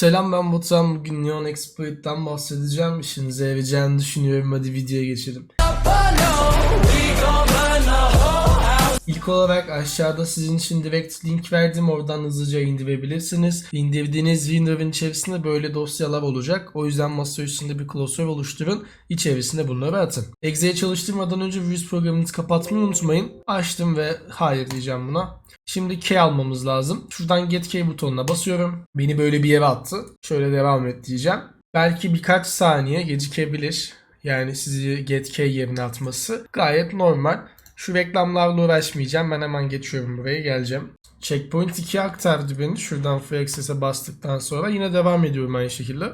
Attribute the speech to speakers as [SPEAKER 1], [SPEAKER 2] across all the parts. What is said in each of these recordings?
[SPEAKER 1] Selam ben Batuhan. Bugün Neon Exploit'ten bahsedeceğim. İşinize yarayacağını düşünüyorum. Hadi videoya geçelim. İlk olarak aşağıda sizin için direkt link verdim. Oradan hızlıca indirebilirsiniz. İndirdiğiniz Windows'un içerisinde böyle dosyalar olacak. O yüzden masa üstünde bir klasör oluşturun. İçerisinde bunları atın. Exe'yi çalıştırmadan önce virüs programınızı kapatmayı unutmayın. Açtım ve hayır diyeceğim buna. Şimdi key almamız lazım. Şuradan get key butonuna basıyorum. Beni böyle bir yere attı. Şöyle devam et diyeceğim. Belki birkaç saniye gecikebilir. Yani sizi get key yerine atması gayet normal. Şu reklamlarla uğraşmayacağım. Ben hemen geçiyorum buraya geleceğim. Checkpoint 2'ye aktardı beni. Şuradan Free Access'e bastıktan sonra yine devam ediyorum aynı şekilde.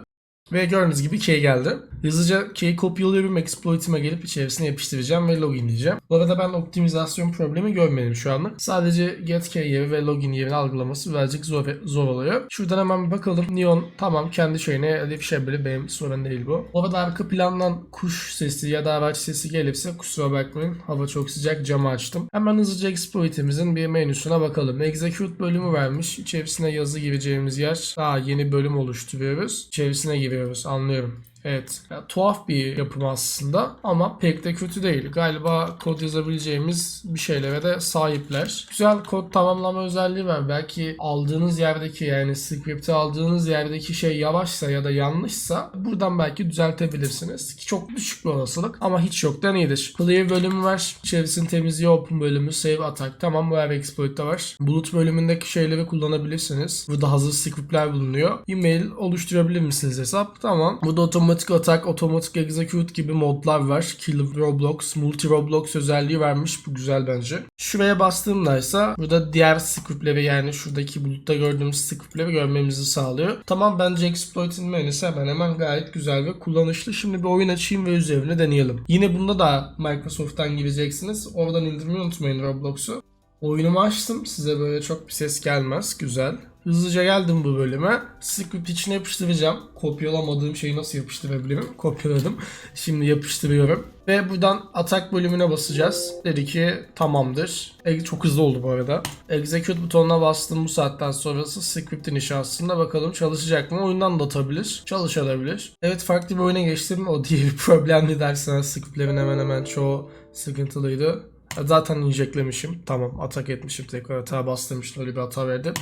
[SPEAKER 1] Ve gördüğünüz gibi key geldi. Hızlıca key kopyalıyorum. Exploit'ime gelip içerisine yapıştıracağım ve login diyeceğim. Bu arada ben optimizasyon problemi görmedim şu anlık. Sadece get key yeri ve login yerini algılaması birazcık zor, zor oluyor. Şuradan hemen bir bakalım. Neon tamam kendi şeyine erişebilir. Benim sorun değil bu. Bu arada arka plandan kuş sesi ya da araç sesi gelirse kusura bakmayın. Hava çok sıcak camı açtım. Hemen hızlıca exploit'imizin bir menüsüne bakalım. Execute bölümü vermiş. İçerisine yazı gireceğimiz yer. Daha yeni bölüm oluşturuyoruz. İçerisine giriyoruz. Anlıyorum. Evet. Ya, tuhaf bir yapım aslında ama pek de kötü değil. Galiba kod yazabileceğimiz bir şeylere de sahipler. Güzel kod tamamlama özelliği var. Belki aldığınız yerdeki yani script'i aldığınız yerdeki şey yavaşsa ya da yanlışsa buradan belki düzeltebilirsiniz. Ki çok düşük bir olasılık ama hiç yoktan iyidir. Clear bölümü var. İçerisini temizliği open bölümü, save attack. Tamam bu her exploit'te var. Bulut bölümündeki şeyleri kullanabilirsiniz. Burada hazır script'ler bulunuyor. E-mail oluşturabilir misiniz hesap? Tamam. Burada otomatik atak, otomatik execute gibi modlar var. Kill Roblox, multi Roblox özelliği vermiş. Bu güzel bence. Şuraya bastığımda ise burada diğer script'leri yani şuradaki bulutta gördüğümüz script'leri görmemizi sağlıyor. Tamam bence exploit'in menüsü hemen hemen gayet güzel ve kullanışlı. Şimdi bir oyun açayım ve üzerine deneyelim. Yine bunda da Microsoft'tan gireceksiniz. Oradan indirmeyi unutmayın Roblox'u. Oyunumu açtım. Size böyle çok bir ses gelmez. Güzel. Hızlıca geldim bu bölüme. Script içine yapıştıracağım. Kopyalamadığım şeyi nasıl yapıştırabilirim? Kopyaladım. Şimdi yapıştırıyorum. Ve buradan atak bölümüne basacağız. Dedi ki tamamdır. E, çok hızlı oldu bu arada. Execute butonuna bastım bu saatten sonrası script'in inşasında bakalım çalışacak mı? Oyundan da atabilir. Çalışabilir. Evet farklı bir oyuna geçtim. O diye bir problemli derseniz script'lerin hemen hemen çoğu sıkıntılıydı. Zaten injeklemişim. Tamam atak etmişim tekrar hata bastırmıştım öyle bir hata verdi.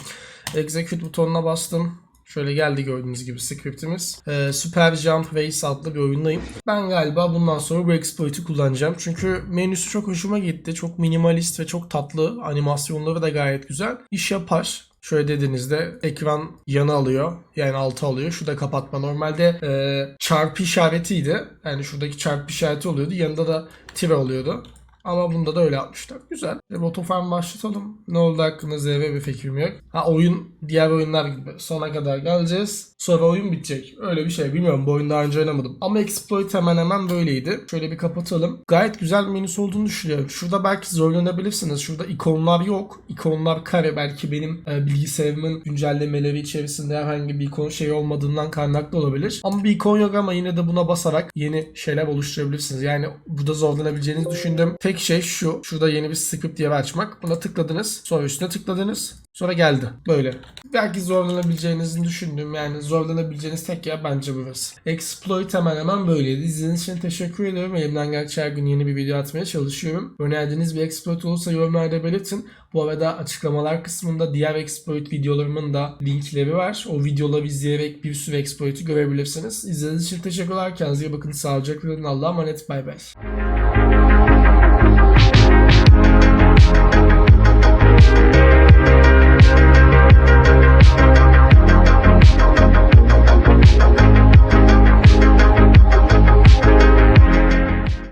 [SPEAKER 1] Execute butonuna bastım. Şöyle geldi gördüğünüz gibi scriptimiz. Ee, Super Jump Race adlı bir oyundayım. Ben galiba bundan sonra bu exploit'i kullanacağım. Çünkü menüsü çok hoşuma gitti. Çok minimalist ve çok tatlı. Animasyonları da gayet güzel. İş yapar. Şöyle dediğinizde ekran yanı alıyor. Yani altı alıyor. Şurada kapatma. Normalde e, çarpı işaretiydi. Yani şuradaki çarpı işareti oluyordu. Yanında da tire oluyordu. Ama bunda da öyle yapmışlar. Güzel. Rotofarm başlatalım. Ne oldu hakkında zerre bir fikrim yok. Ha oyun diğer oyunlar gibi. Sona kadar geleceğiz. Sonra oyun bitecek. Öyle bir şey. Bilmiyorum bu oyunu daha önce oynamadım. Ama Exploit hemen hemen böyleydi. Şöyle bir kapatalım. Gayet güzel bir menüsü olduğunu düşünüyorum. Şurada belki zorlanabilirsiniz. Şurada ikonlar yok. İkonlar kare. Belki benim e, bilgisayarımın güncellemeleri içerisinde herhangi bir ikon şey olmadığından kaynaklı olabilir. Ama bir ikon yok ama yine de buna basarak yeni şeyler oluşturabilirsiniz. Yani burada zorlanabileceğinizi düşündüm. Tek şey şu. Şurada yeni bir script diye açmak. Buna tıkladınız. Sonra üstüne tıkladınız. Sonra geldi. Böyle. Belki zorlanabileceğinizi düşündüm. Yani zorlanabileceğiniz tek yer bence burası. Exploit hemen hemen böyleydi. İzlediğiniz için teşekkür ediyorum. Elimden gerçi her gün yeni bir video atmaya çalışıyorum. Önerdiğiniz bir exploit olursa yorumlarda belirtin. Bu arada açıklamalar kısmında diğer exploit videolarımın da linkleri var. O videoları izleyerek bir sürü exploit'i görebilirsiniz. İzlediğiniz için teşekkürler. Kendinize iyi bakın. Sağlıcakla kalın. Allah'a emanet. Bay bay.